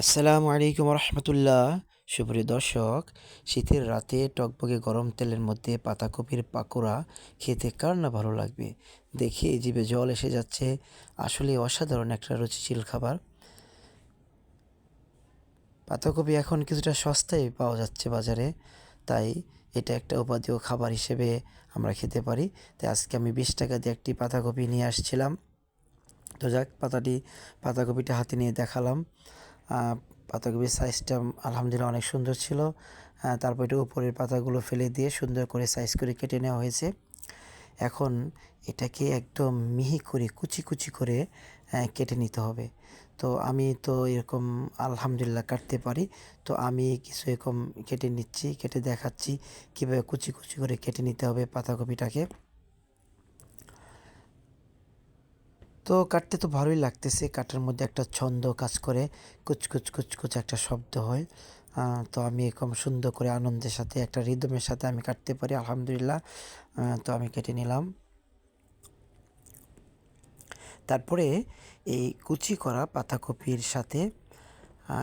আসসালামু আলাইকুম রহমতুল্লাহ সুপ্রিয় দর্শক, শীতের রাতে টকবগে গরম তেলের মধ্যে পাতাকপির পাকোড়া খেতে কার না ভালো লাগবে? দেখে, জিভে জল এসে যাচ্ছে। আসলে অসাধারণ একটা রুচিশীল খাবার। পাতাকপি এখন কিছুটা সস্তায় পাওয়া যাচ্ছে বাজারে, তাই এটা একটা উপাদেয় খাবার হিসেবে আমরা খেতে পারি। তাই আজকে আমি বিশ টাকা দিয়ে একটি পাতাকপি নিয়ে আসছিলাম। তো যাক, পাতাটি, পাতাকপিটা হাতে নিয়ে দেখালাম। পাতাকপির সাইজটা আলহামদুলিল্লাহ অনেক সুন্দর ছিল। তারপর এটা উপরের পাতাগুলো ফেলে দিয়ে সুন্দর করে সাইজ করে কেটে নেওয়া হয়েছে। এখন এটাকে একদম মিহি করে কুচি কুচি করে কেটে নিতে হবে। তো আমি তো এরকম আলহামদুলিল্লাহ কাটতে পারি। তো আমি কিছু এরকম কেটে নিচ্ছি, কেটে দেখাচ্ছি কীভাবে কুচি কুচি করে কেটে নিতে হবে পাতাকপিটাকে। তো কাটতে তো ভালোই লাগতেছে, কাটার মধ্যে একটা ছন্দ কাজ করে কুচকুচ কুচকুচ একটা শব্দ হয়। তো আমি এরকম সুন্দর করে আনন্দের সাথে, একটা রিদমের সাথে আমি কাটতে পারি, আলহামদুলিল্লাহ। তো আমি কেটে নিলাম। তারপরে এই কুচি করা পাতাকপির সাথে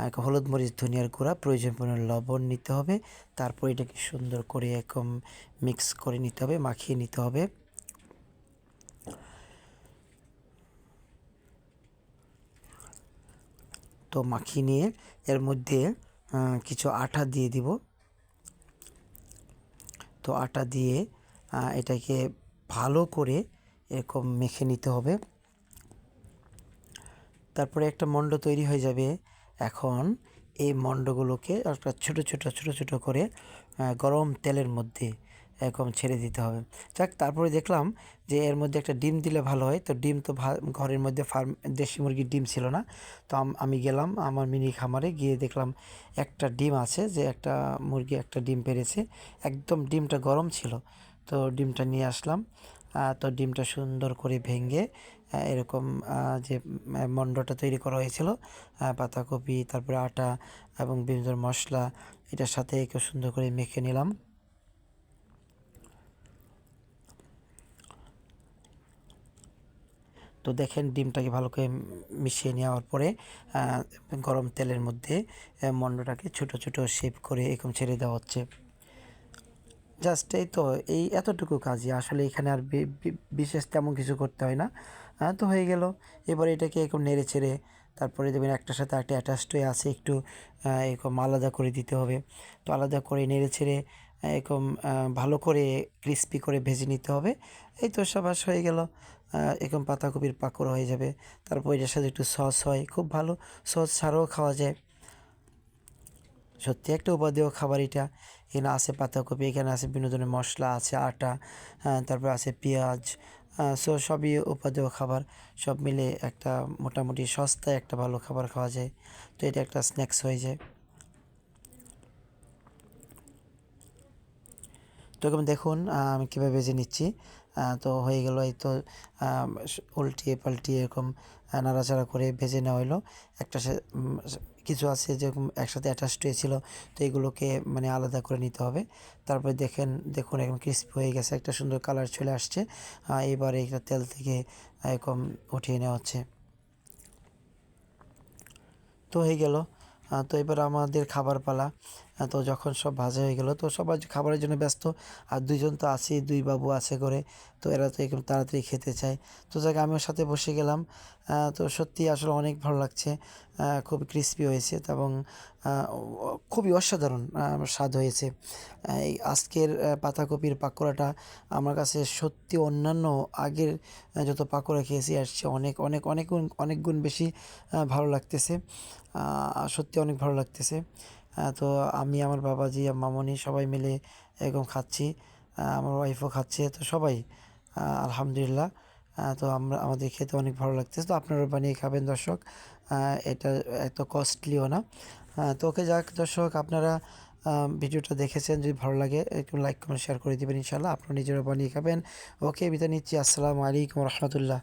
এক হলুদ মরিচ, ধনিয়ার গুঁড়া, প্রয়োজন পরিমাণ লবণ নিতে হবে। তারপর এটাকে সুন্দর করে এরকম মিক্স করে নিতে হবে, মাখিয়ে নিতে হবে। তো মাখিয়ে নিয়ে এর মধ্যে কিছু আটা দিয়ে দিব। তো আটা দিয়ে এটাকে ভালো করে এরকম মেখে নিতে হবে। তারপরে একটা মণ্ড তৈরি হয়ে যাবে। এখন এই মণ্ডগুলোকে একটা ছোটো ছোটো ছোটো ছোটো করে গরম তেলের মধ্যে এরকম ছেড়ে দিতে হবে। যাক, তারপরে দেখলাম যে এর মধ্যে একটা ডিম দিলে ভালো হয়। তো ডিম তো ঘরের মধ্যে ফার্ম দেশি মুরগির ডিম ছিল না। তো আমি গেলাম আমার মিনি খামারে, গিয়ে দেখলাম একটা ডিম আছে যে একটা মুরগি একটা ডিম পেরেছে। একদম ডিমটা গরম ছিল। তো ডিমটা নিয়ে আসলাম। তো ডিমটা সুন্দর করে ভেঙে এরকম যে মণ্ডটা তৈরি করা হয়েছিল পাতাকপি, তারপরে আটা এবং বিভিন্ন মশলা, এটার সাথে একটু সুন্দর করে মেখে নিলাম। তো দেখেন ডিমটাকে ভালো করে মিশিয়ে নেওয়ার পরে গরম তেলের মধ্যে মন্ডটাকে ছোট ছোট শেপ করে এরকম ছেড়ে দেওয়া হচ্ছে। জাস্ট এই তো, এই এতটুকু কাজই। আসলে এখানে আর বিশেষ তেমন কিছু করতে হয় না। হ্যাঁ তো হয়ে গেল। এবার এটাকে এরকম নেড়ে ছেড়ে, তারপরে দেখবেন একটার সাথে একটা অ্যাটাচড হয়ে আছে, একটু এরকম আলাদা করে দিতে হবে। তো আলাদা করে নেড়ে ছেড়ে, এরকম ভালো করে ক্রিস্পি করে ভেজে নিতে হবে। এই তো সবাস হয়ে গেল। এরকম পাতাকপির পাকড় হয়ে যাবে। তারপর এটার সাথে একটু সস হয়, খুব ভালো। সস ছাড়াও খাওয়া যায়। সত্যি একটা উপাদেয় খাবার এটা। এখানে আছে পাতাকপি, এখানে আছে বিভিন্ন ধরনের মশলা, আছে আটা তারপর আছে পেঁয়াজ সো সবই উপাদেয় খাবার। সব মিলে একটা মোটামুটি সস্তায় একটা ভালো খাবার খাওয়া যায়। তো এটা একটা স্ন্যাক্স হয়ে যায়। তো দেখুন আমি কীভাবে ভেজে নিচ্ছি। তো হয়ে গেল এই তো উল্টিয়ে পাল্টিয়ে এরকম নাড়াচাড়া করে ভেজে নেওয়া হলো একটা কিছু আছে যেরকম একসাথে অ্যাটাচড হয়েছিল, তো এগুলোকে মানে আলাদা করে নিতে হবে। তারপরে দেখেন, দেখুন একদম ক্রিস্পি হয়ে গেছে, একটা সুন্দর কালার চলে আসছে। এবার এইটা তেল থেকে এরকম উঠিয়ে নেওয়া হচ্ছে। তো হয়ে গেল। তো এবার আমাদের খাবার পালা। তো যখন সব ভাজা হয়ে গেল, তো সবাই খাবারের জন্য ব্যস্ত। আর দুইজন তো আছেই দুই বাবু আছে করে তো এরা তো একটু তাড়াতাড়ি খেতে চায়। তো যাকে, আমিও সাথে বসে গেলাম। তো সত্যি আসলে অনেক ভালো লাগছে। খুব ক্রিস্পি হয়েছে এবং খুবই অসাধারণ স্বাদ হয়েছে। এই আজকের পাতাকপির পাকোড়াটা আমার কাছে সত্যি অন্যান্য আগের যত পাকোড়া খেয়েছি আসছে অনেক অনেক অনেক অনেক গুণ বেশি ভালো লাগতেছে। সত্যি অনেক ভালো লাগতেছে। তো আমি, আমার বাবাজি মামনি সবাই মিলে এরকম খাচ্ছি। আমার ওয়াইফও খাচ্ছে, তো সবাই আলহামদুলিল্লাহ। তো আমরা, আমাদের খেতে অনেক ভালো লাগতেছে। তো আপনারাও বানিয়ে খাবেন দর্শক। এটা এত কস্টলিও না। তো ওকে যাক দর্শক, আপনারা ভিডিওটা দেখেছেন, যদি ভালো লাগে, একটু লাইক কমেন্ট শেয়ার করে দেবেন ইনশাল্লাহ আপনারা নিজেরা বানিয়ে খাবেন। ওকে বিদায় নিচ্ছি। আসসালামু আলাইকুম রহমতুল্লাহ।